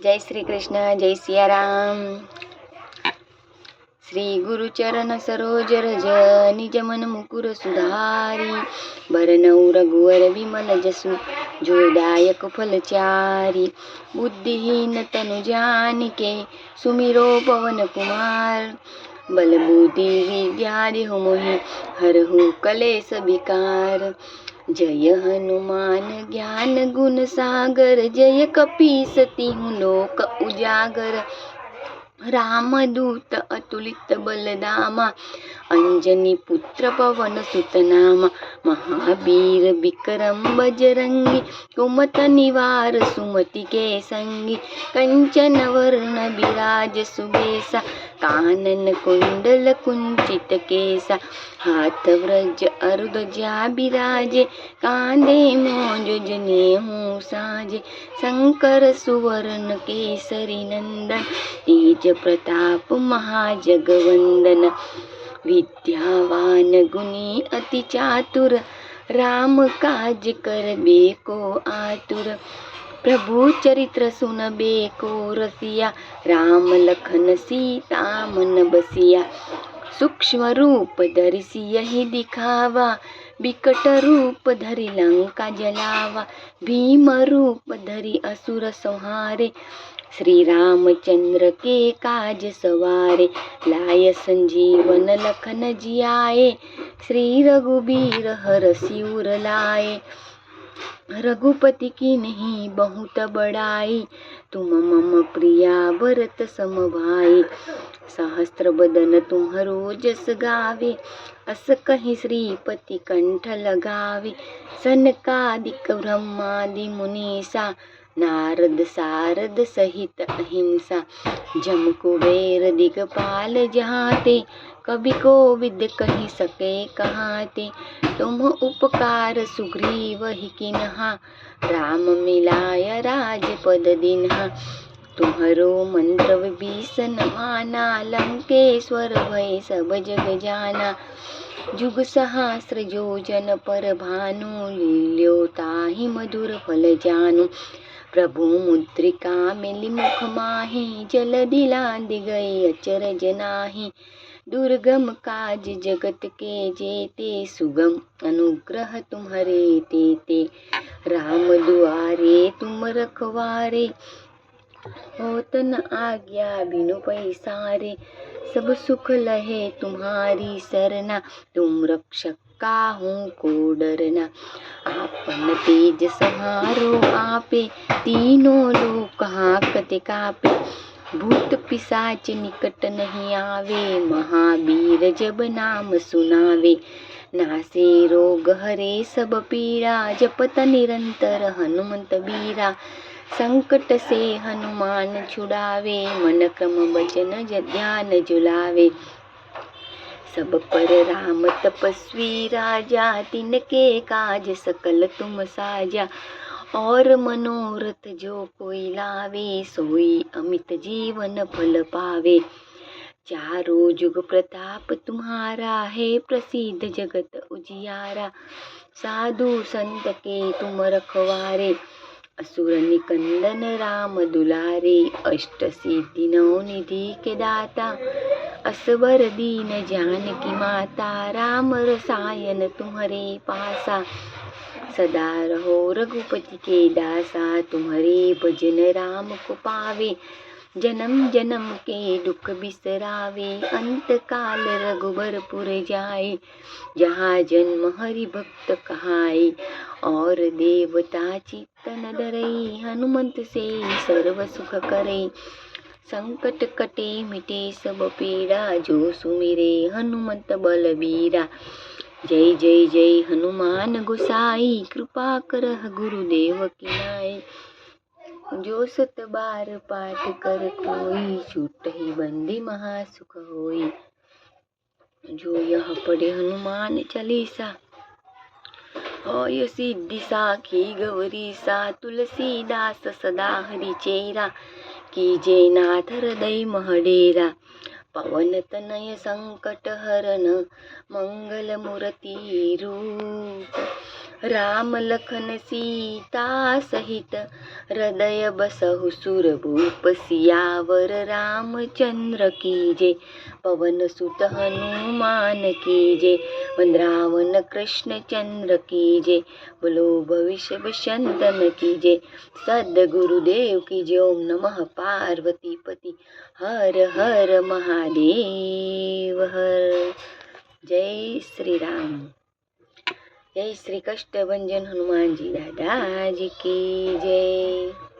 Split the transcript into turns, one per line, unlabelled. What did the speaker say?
જય શ્રી કૃષ્ણ જય સિયારામ શ્રી ગુરુચરણ સરોજ રજ નિજ મન મુકુર સુધારી બરનૌ રઘુવર વિમલ જસુ જોદાયક ફલ ચારી બુદ્ધિહીન તનુ જાનિકે સુમિરો પવન કુમાર બલ બુદ્ધિ વિદ્યા દેહુ મોહી હરહુ કલેશ વિકાર जय हनुमान ज्ञान गुण सागर जय कपी हूँ लोक उजागर। रामदूत अतुलित बलदामा अञ्जनी पुत्र पवन सुतनामा महावीर विक्रम बजरङ्गी कुमत निवार सुमति के केसङ्गी कञ्चन वर्ण विराज सुबेसा કાનન કુંડલ કુંચિત કેસા હાથ વ્રજ અરુદ જા બિરાજે કાંદે મોજ જને હું સાજે શંકર સુવર્ણ કેસરી નંદન તેજ પ્રતાપ મહાજગવંદન વિદ્યાવાન ગુની અતિ ચાતુર રામ કાજ કરબે કો આતુર પ્રભુ ચરિત્ર સુનબે કો રસિયા રામ લખન સીતા મન બસિયા સૂક્ષ્મ રૂપ ધરી સિંહ દિખાવા વિકટ રૂપ ધરી લંકા જલાવા ભીમ રૂપ ધરી અસુર સંહારે શ્રી રામચંદ્ર કે કાજ સવારે લાય સંજીવન લખન जियाए श्री रघुबीर हर सिर लाए रघुपति की नहीं, बहुत बड़ाई। तुम मम प्रिया भरत सम भाई। सहस्त्र बदन तुम्हरो जस गावे अस कही श्रीपति कंठ लगावे। सन सनकादिक ब्रह्मादि मुनीसा, नारद सारद सहित अहिंसा। जम कुबेर दिगपाल जहाते कवि को विद कही सके कहाते। तुम उपकार सुग्रीव ही किन्हा। राम मिलाय राजपद दिन्हा। तुम्हारो मंत्र विभीषण माना, लंकेश्वर भय सब जग जाना। जुग सहस्र योजन पर भानु लील्यो ताहि मधुर फल जानु। प्रभु मुद्रिका मिली मुख माही, जल दिलांद गए अचरज नाही दुर्गम काज जगत के जेते, सुगम अनुग्रह तुम्हारे तेते राम दुआरे तुम रखवारे, होतन आज्ञा बिनु पैसारे। सब सुख लहे तुम्हारी सरना, तुम रक्षक का हूँ को डरना। आपन तेज सहारो आपे, तीनों लोक हाकते कापे। भूत पिशाच निकट नहीं आवे, महावीर जब नाम सुनावे। नासे रोग हरे सब पीड़ा, जपत निरंतर हनुमंत बीरा। संकट से हनुमान छुड़ावे मन क्रम बचन ध्यान जुलावे। सब पर राम तपस्वी राजा तिनके काज सकल तुम साजा। और मनोरथ जो कोई लावे, सोई अमित जीवन फल पावे। चारों जुग प्रताप तुम्हारा है प्रसिद्ध जगत उजियारा। साधु संत के तुम रखवारे, असुर निकंदन राम दुलारे। अष्ट सिद्धि नौ निधि के दाता असवर दीन जानकी माता, राम रसायन तुम्हारे पासा। सदा रहो रघुपति के दासा, तुम्हारे भजन राम को पावे। जन्म जन्म के दुख बिसरावे अंत काल रघुबरपुर जाए। जहाँ जन्म हरि भक्त कहाए, और देवता चित्तन डरई हनुमंत से सर्व सुख करे। संकट कटे मिटे सब पीड़ा, जो सुमिरे हनुमंत बलबीरा। जय जय जय, हनुमान गोसाई, कृपा करह गुरुदेव की नाई जो सत बार पाठ कर कोई, छूट ही बंदी महासुख होई। जो यह पढ़े हनुमान चालीसा, होय सिद्धि साखी गौरी सा तुलसीदास सदा हरि चेरा। की जय नाथ हृदय पवन तनय संकट हरन मंगल मूर्ती रूप। राम लखन सीता सहित, हृदय बसहु सुर भूप सियावर, रामचंद्र की जय। पवन सुत हनुमान की जय, वृंदावन कृष्ण चंद्र की जय। बोलो भविष्य वसंतन की जय। सदगुरुदेव की जय, ओम नमः पार्वती पति। हर हर महादेव हर जय श्री राम जय श्री कष्ट भंजन हनुमान जी दादा जी की जय।